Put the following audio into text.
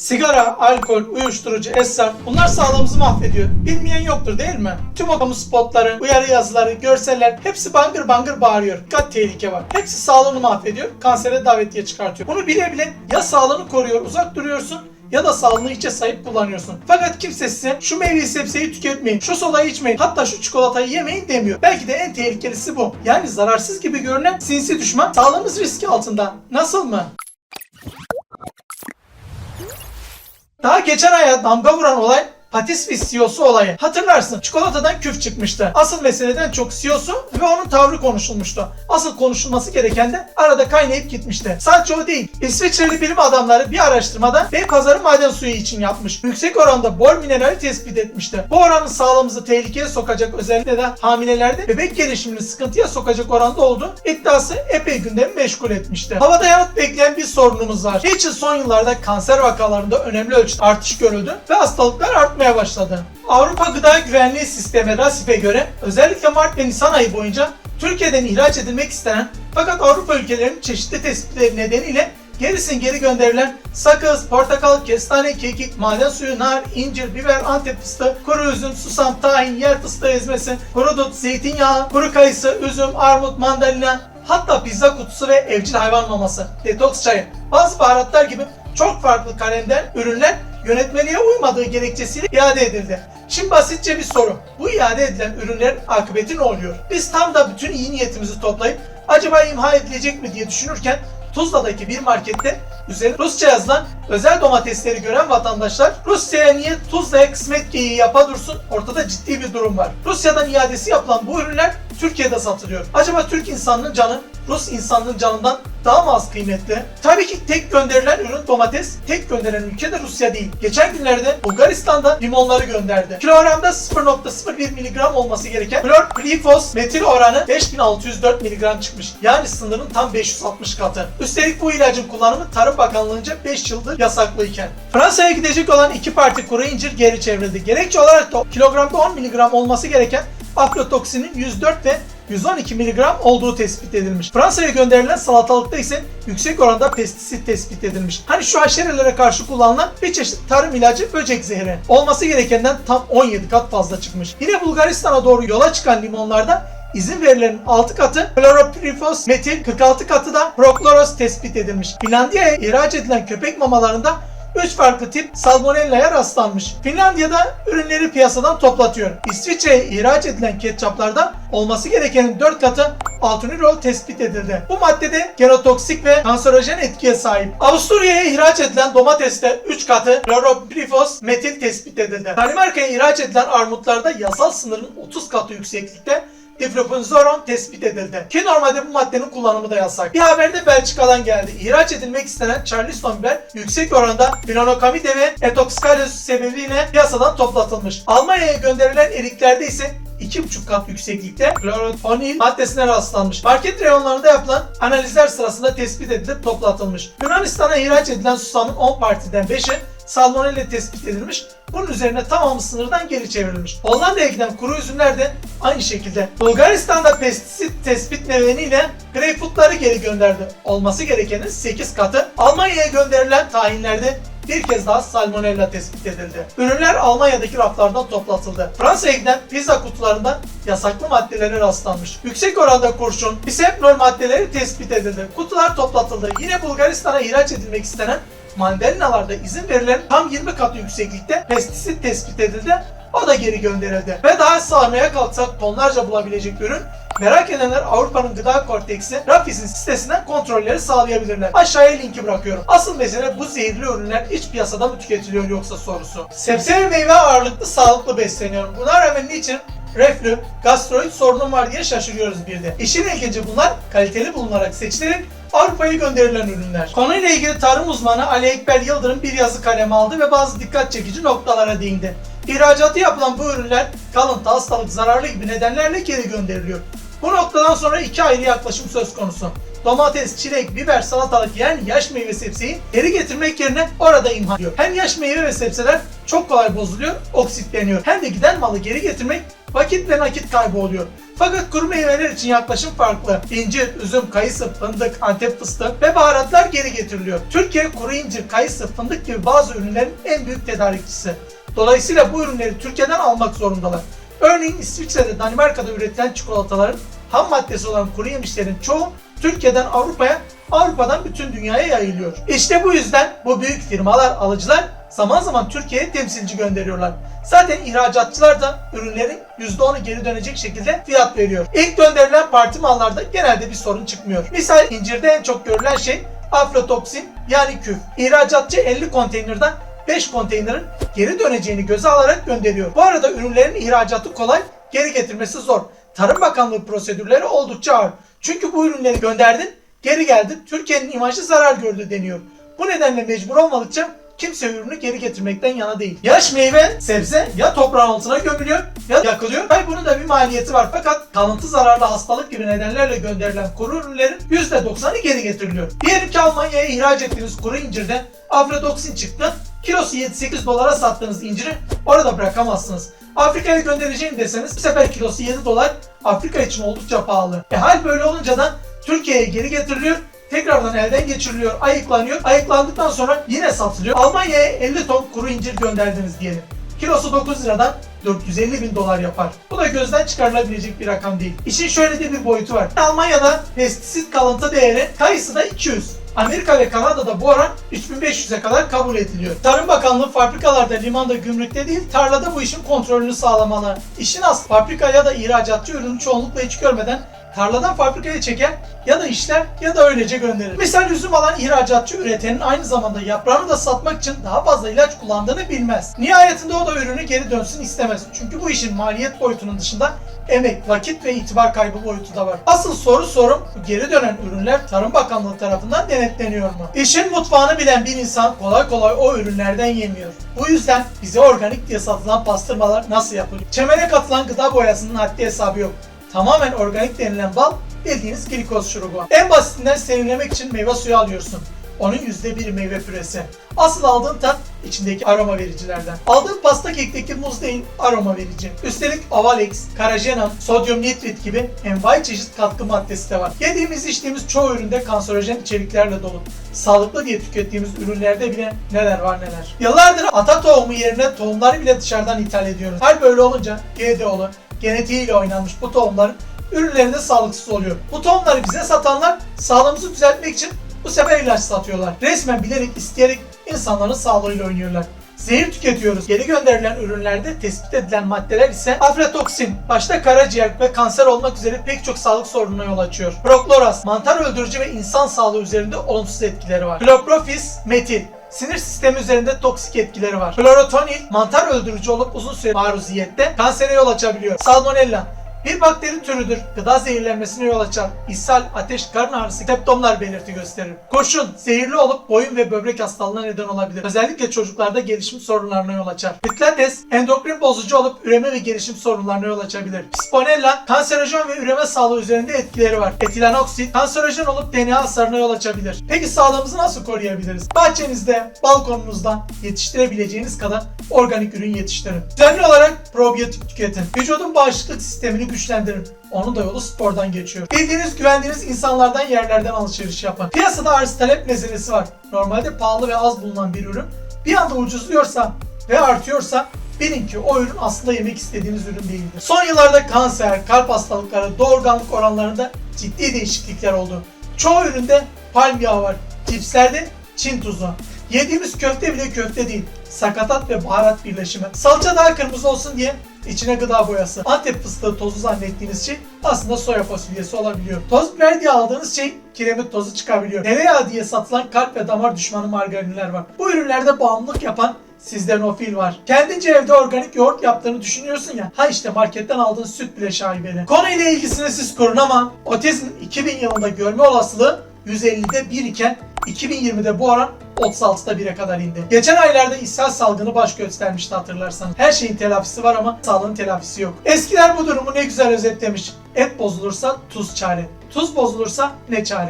Sigara, alkol, uyuşturucu, esrar bunlar sağlığımızı mahvediyor. Bilmeyen yoktur değil mi? Tüm o kamu spotları, uyarı yazıları, görseller hepsi bangır bangır bağırıyor. Dikkat tehlike var. Hepsi sağlığını mahvediyor. Kansere davetiye çıkartıyor. Bunu bile bile ya sağlığını koruyor, uzak duruyorsun ya da sağlığını hiçe sayıp kullanıyorsun. Fakat kimse size şu meyveyi sebzeyi tüketmeyin, şu solayı içmeyin, hatta şu çikolatayı yemeyin demiyor. Belki de en tehlikelisi bu. Yani zararsız gibi görünen sinsi düşman sağlığımız riski altında. Nasıl mı? Daha geçen aya damga vuran olay Patis ve CEO'su olayı. Hatırlarsın çikolatadan küf çıkmıştı. Asıl meseleden çok CEO'su ve onun tavrı konuşulmuştu. Asıl konuşulması gereken de arada kaynayıp gitmişti. Sadece o değil. İsviçreli bilim adamları bir araştırmada Beypazarı maden suyu için yapmış. Yüksek oranda bor minerali tespit etmişti. Bu oranın sağlığımızı tehlikeye sokacak özellikle de hamilelerde bebek gelişimini sıkıntıya sokacak oranda olduğu iddiası epey gündemi meşgul etmişti. Havada yanıt bekleyen bir sorunumuz var. Niçin son yıllarda kanser vakalarında önemli ölçüde artış görüldü ve hastalıklar artmaya başladı. Avrupa Gıda Güvenliği Sistemi RASIF'e göre özellikle Mart ve Nisan ayı boyunca Türkiye'den ihraç edilmek istenen fakat Avrupa ülkelerinin çeşitli tespitleri nedeniyle gerisin geri gönderilen sakız, portakal, kestane, kekik, maden suyu, nar, incir, biber, antep fıstığı, kuru üzüm, susam, tahin, yer fıstığı ezmesi, kuru dut, zeytinyağı, kuru kayısı, üzüm, armut, mandalina, hatta pizza kutusu ve evcil hayvan maması, detoks çayı, bazı baharatlar gibi çok farklı kalemden ürünler yönetmeliğe uymadığı gerekçesiyle iade edildi. Şimdi basitçe bir soru. Bu iade edilen ürünlerin akıbeti ne oluyor? Biz tam da bütün iyi niyetimizi toplayıp acaba imha edilecek mi diye düşünürken Tuzla'daki bir markette üzerine Rusça yazılan özel domatesleri gören vatandaşlar Rusya'ya niye Tuzla'ya kısmet geyiği yapa dursun ortada ciddi bir durum var. Rusya'dan iadesi yapılan bu ürünler Türkiye'de satılıyor. Acaba Türk insanının canı Rus insanının canından daha mı az kıymetli? Tabii ki tek gönderilen ürün domates, tek gönderen ülke de Rusya değil. Geçen günlerde Bulgaristan'da limonları gönderdi. Kilogramda 0.01 mg olması gereken klorglifos metil oranı 5604 mg çıkmış. Yani sınırın tam 560 katı. Üstelik bu ilacın kullanımı Tarım Bakanlığı'nca 5 yıldır yasaklıyken. Fransa'ya gidecek olan iki parti kuru incir geri çevrildi. Gerekçe olarak da kilogramda 10 mg olması gereken aflatoksinin 104 ve 112 mg olduğu tespit edilmiş. Fransa'ya gönderilen salatalıkta ise yüksek oranda pestisit tespit edilmiş. Hani şu haşerelere karşı kullanılan bir çeşit tarım ilacı böcek zehri. Olması gerekenden tam 17 kat fazla çıkmış. Yine Bulgaristan'a doğru yola çıkan limonlarda izin verilenin 6 katı kloropirifos metil 46 katı da prokloros tespit edilmiş. Finlandiya'ya ihraç edilen köpek mamalarında 3 farklı tip salmonella'ya rastlanmış. Finlandiya'da ürünleri piyasadan toplatıyor. İsviçre'ye ihraç edilen ketçaplarda olması gerekenin 4 katı altunirol tespit edildi. Bu maddede genotoksik ve kanserojen etkiye sahip. Avusturya'ya ihraç edilen domateste 3 katı kloropirifos metil tespit edildi. Danimarka'ya ihraç edilen armutlarda yasal sınırın 30 katı yükseklikte difloponzoron tespit edildi. Ki normalde bu maddenin kullanımı da yasak. Bir haberde Belçika'dan geldi. İhraç edilmek istenen Charleston biber yüksek oranda flenokamide ve etoksikalöz sebebiyle piyasadan toplatılmış. Almanya'ya gönderilen eriklerde ise 2,5 kat yükseklikte klorotonil maddesine rastlanmış. Market reyonlarında yapılan analizler sırasında tespit edilip toplatılmış. Yunanistan'a ihraç edilen susamın 10 partiden 5'i salmonella tespit edilmiş. Bunun üzerine tamamı sınırdan geri çevrilmiş. Hollanda'ya giden kuru üzümler de aynı şekilde. Bulgaristan'da pestisit tespit nedeniyle greyfurtları geri gönderdi. Olması gerekenin 8 katı. Almanya'ya gönderilen tahinlerde bir kez daha salmonella tespit edildi. Ürünler Almanya'daki raflardan toplatıldı. Fransa'ya giden pizza kutularında yasaklı maddelere rastlanmış. Yüksek oranda kurşun, bisepnol maddeleri tespit edildi. Kutular toplatıldı. Yine Bulgaristan'a ihraç edilmek istenen mandalinalarda izin verilen tam 20 katı yükseklikte pestisit tespit edildi. O da geri gönderildi. Ve daha sağmaya kalksak tonlarca bulabilecek ürün Merak edenler Avrupa'nın gıda korteksi Rafis'in sitesinden kontrolleri sağlayabilirler. Aşağıya linki bırakıyorum. Asıl mesele bu zehirli ürünler iç piyasada mı tüketiliyor yoksa sorusu. Sebze ve meyve ağırlıklı sağlıklı besleniyorum. Buna rağmen niçin reflü, gastroid sorunum var diye şaşırıyoruz bir de. İşin ilginci bunlar kaliteli bulunarak seçilerek Avrupa'ya gönderilen ürünler. Konuyla ilgili tarım uzmanı Ali Ekber Yıldırım bir yazı kaleme aldı ve bazı dikkat çekici noktalara değindi. İhracatı yapılan bu ürünler kalıntı, hastalık, zararlı gibi nedenlerle geri gönderiliyor. Bu noktadan sonra iki ayrı yaklaşım söz konusu. Domates, çilek, biber, salatalık yani yaş meyve sebzeyi geri getirmek yerine orada imha ediyor. Hem yaş meyve ve sebzeler çok kolay bozuluyor, oksitleniyor. Hem de giden malı geri getirmek vakit ve nakit kaybı oluyor. Fakat kuru meyveler için yaklaşım farklı. İncir, üzüm, kayısı, fındık, antep fıstığı ve baharatlar geri getiriliyor. Türkiye kuru incir, kayısı, fındık gibi bazı ürünlerin en büyük tedarikçisi. Dolayısıyla bu ürünleri Türkiye'den almak zorundalar. Örneğin İsviçre'de, Danimarka'da üretilen çikolataların ham maddesi olan kuru yemişlerin çoğu Türkiye'den Avrupa'ya, Avrupa'dan bütün dünyaya yayılıyor. İşte bu yüzden bu büyük firmalar, alıcılar zaman zaman Türkiye'ye temsilci gönderiyorlar. Zaten ihracatçılar da ürünlerin %10'u geri dönecek şekilde fiyat veriyor. İlk gönderilen parti mallarda genelde bir sorun çıkmıyor. Misal incirde en çok görülen şey aflatoksin yani küf. İhracatçı 50 konteynerden 5 konteynerin geri döneceğini göze alarak gönderiyor. Bu arada ürünlerin ihracatı kolay, geri getirmesi zor. Tarım Bakanlığı prosedürleri oldukça ağır. Çünkü bu ürünleri gönderdin, geri geldin, Türkiye'nin imajı zarar gördü deniyor. Bu nedenle mecbur olmadıkça kimse ürünü geri getirmekten yana değil. Yaş meyve, sebze ya toprağın altına gömülüyor ya yakılıyor. Tabi bunun da bir maliyeti var fakat kalıntı zararlı hastalık gibi nedenlerle gönderilen kuru ürünlerin %90'ı geri getiriliyor. Diyelim ki Almanya'ya ihraç ettiğiniz kuru incirde aflatoksin çıktı. Kilosu 7-8 dolara sattığınız inciri orada bırakamazsınız. Afrika'ya göndereceğim deseniz bu sefer kilosu 7 dolar Afrika için oldukça pahalı. E hal böyle olunca da Türkiye'ye geri getiriliyor tekrardan elden geçiriliyor, ayıklanıyor. Ayıklandıktan sonra yine satılıyor. Almanya'ya 50 ton kuru incir gönderdiniz diyelim. Kilosu 9 liradan 450 bin dolar yapar. Bu da gözden çıkarılabilecek bir rakam değil. İşin şöyle de bir boyutu var. Almanya'da pestisit kalıntı değeri kayısıda 200. Amerika ve Kanada'da bu oran 3500'e kadar kabul ediliyor. Tarım Bakanlığı fabrikalarda, limanda, gümrükte değil, tarlada bu işin kontrolünü sağlamalı. İşin aslı fabrika ya da ihracatçı ürünü çoğunlukla hiç görmeden tarladan fabrikaya çeker ya da işler ya da öylece gönderir. Misal üzüm alan ihracatçı üretenin aynı zamanda yaprağını da satmak için daha fazla ilaç kullandığını bilmez. Nihayetinde o da ürünü geri dönsün istemez. Çünkü bu işin maliyet boyutunun dışında emek, vakit ve itibar kaybı boyutu da var. Asıl soru sorum geri dönen ürünler Tarım Bakanlığı tarafından denetleniyor mu? İşin mutfağını bilen bir insan kolay kolay o ürünlerden yemiyor. Bu yüzden bize organik diye satılan pastırmalar nasıl yapılıyor? Çemene katılan gıda boyasının haddi hesabı yok tamamen organik denilen bal bildiğiniz glikoz şurubu. En basitinden serinlemek için meyve suyu alıyorsun. Onun %1 meyve püresi. Asıl aldığın tat içindeki aroma vericilerden. Aldığın pasta kekteki muz değil aroma verici. Üstelik Avalex, Karajenan, sodyum nitrit gibi envai çeşit katkı maddesi de var. Yediğimiz içtiğimiz çoğu üründe kanserojen içeriklerle dolu. Sağlıklı diye tükettiğimiz ürünlerde bile neler var neler. Yıllardır ata tohumu yerine tohumları bile dışarıdan ithal ediyoruz. Hal böyle olunca GDO'lu, genetiğiyle oynanmış bu tohumların ürünlerinde sağlıksız oluyor. Bu tohumları bize satanlar sağlığımızı düzeltmek için bu sefer ilaç satıyorlar. Resmen bilerek isteyerek insanların sağlığıyla oynuyorlar. Zehir tüketiyoruz. Geri gönderilen ürünlerde tespit edilen maddeler ise aflatoksin, başta karaciğer ve kanser olmak üzere pek çok sağlık sorununa yol açıyor. Prokloras, mantar öldürücü ve insan sağlığı üzerinde olumsuz etkileri var. Cloprofis, metil, sinir sistemi üzerinde toksik etkileri var. Klorotonil mantar öldürücü olup uzun süre maruziyette kansere yol açabiliyor. Salmonella bir bakteri türüdür. Gıda zehirlenmesine yol açar. İshal, ateş, karın ağrısı, teptomlar belirti gösterir. Kurşun, zehirli olup boyun ve böbrek hastalığına neden olabilir. Özellikle çocuklarda gelişim sorunlarına yol açar. Piklates, endokrin bozucu olup üreme ve gelişim sorunlarına yol açabilir. Pisponella, kanserojen ve üreme sağlığı üzerinde etkileri var. Etilenoksit, kanserojen olup DNA hasarına yol açabilir. Peki sağlığımızı nasıl koruyabiliriz? Bahçenizde, balkonunuzda yetiştirebileceğiniz kadar organik ürün yetiştirin. Düzenli olarak probiyotik tüketin. Vücudun bağışıklık sistemini güçlendirin. Onun da yolu spordan geçiyor. Bildiğiniz, güvendiğiniz insanlardan yerlerden alışveriş yapın. Piyasada arz talep meselesi var. Normalde pahalı ve az bulunan bir ürün bir anda ucuzluyorsa ve artıyorsa bilin ki o ürün aslında yemek istediğiniz ürün değildir. Son yıllarda kanser, kalp hastalıkları, doğurganlık oranlarında ciddi değişiklikler oldu. Çoğu üründe palm var. Cipslerde Çin tuzu. Yediğimiz köfte bile köfte değil. Sakatat ve baharat birleşimi. Salça daha kırmızı olsun diye içine gıda boyası. Antep fıstığı tozu zannettiğiniz şey aslında soya fasulyesi olabiliyor. Toz biber diye aldığınız şey kiremit tozu çıkabiliyor. Tereyağı diye satılan kalp ve damar düşmanı margarinler var. Bu ürünlerde bağımlılık yapan sizdenofil var. Kendince evde organik yoğurt yaptığını düşünüyorsun ya. Ha işte marketten aldığın süt bile şaibeli. Konuyla ilgisini siz kurun ama otizm 2000 yılında görme olasılığı 150'de 1 iken 2020'de bu oran 36'da 1'e kadar indi. Geçen aylarda ishal salgını baş göstermişti hatırlarsanız. Her şeyin telafisi var ama sağlığın telafisi yok. Eskiler bu durumu ne güzel özetlemiş. Et bozulursa tuz çare. Tuz bozulursa ne çare?